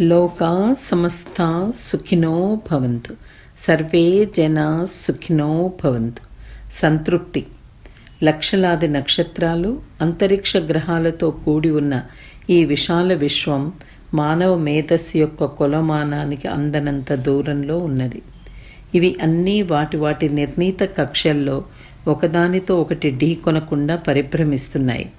లోకా సమస్త సుఖినో భవంతు. సర్వే జనా సుఖినో భవంతు. సంతృప్తి. లక్షలాది నక్షత్రాలు అంతరిక్ష గ్రహాలతో కూడి ఉన్న ఈ విశాల విశ్వం మానవ మేధస్సు యొక్క కొలమానానికి అందనంత దూరంలో ఉన్నది. ఇవి అన్నీ వాటి వాటి నిర్ణీత కక్షల్లో ఒకదానితో ఒకటి ఢీకొనకుండా పరిభ్రమిస్తున్నాయి.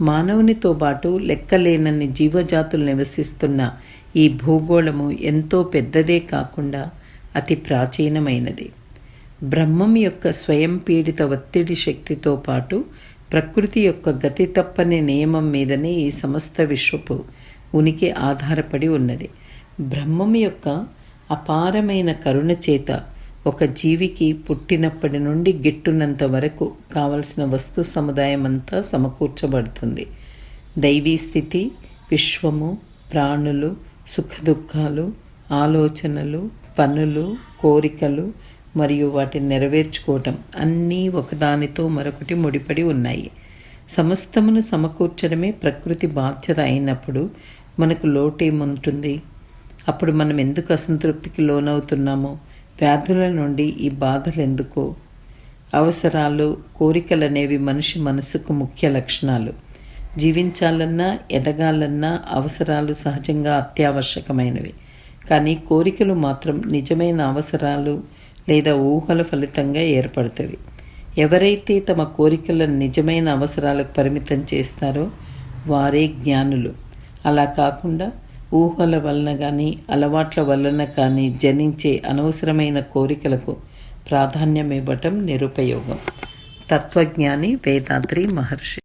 మానవునితో పాటు లెక్కలేనన్ని జీవజాతులు నివసిస్తున్న ఈ భూగోళము ఎంతో పెద్దదే కాకుండా అతి ప్రాచీనమైనది. బ్రహ్మం యొక్క స్వయం పీడిత ఒత్తిడి శక్తితో పాటు ప్రకృతి యొక్క గతి తప్పని నియమం మీదనే ఈ సమస్త విశ్వపు ఉనికి ఆధారపడి ఉన్నది. బ్రహ్మం యొక్క అపారమైన కరుణ చేత ఒక జీవికి పుట్టినప్పటి నుండి గిట్టున్నంత వరకు కావలసిన వస్తు సముదాయం అంతా సమకూర్చబడుతుంది. దైవీ స్థితి విశ్వము ప్రాణులు సుఖదుఖాలు ఆలోచనలు పనులు కోరికలు మరియు వాటిని నెరవేర్చుకోవటం అన్నీ ఒకదానితో మరొకటి ముడిపడి ఉన్నాయి. సమస్తమును సమకూర్చడమే ప్రకృతి బాధ్యత అయినప్పుడు మనకు లోటేముంటుంది? అప్పుడు మనం ఎందుకు అసంతృప్తికి లోనవుతున్నామో? వ్యాధుల నుండి ఈ బాధలు ఎందుకు అవసరాలు కోరికలనేవి మనిషి మనసుకు ముఖ్య లక్షణాలు. జీవించాలన్నా ఎదగాలన్నా అవసరాలు సహజంగా అత్యావశ్యకమైనవి. కానీ కోరికలు మాత్రం నిజమైన అవసరాలు లేదా ఊహల ఫలితంగా ఏర్పడతవి ఎవరైతే తమ కోరికలను నిజమైన అవసరాలకు పరిమితం చేస్తారో వారే జ్ఞానులు. అలా కాకుండా ఊహల వలన కానీ అలవాట్ల వలన కానీ జనించే అనవసరమైన కోరికలకు ప్రాధాన్యం ఇవ్వటం నిరుపయోగం. తత్వజ్ఞాని వేదాద్రి మహర్షి.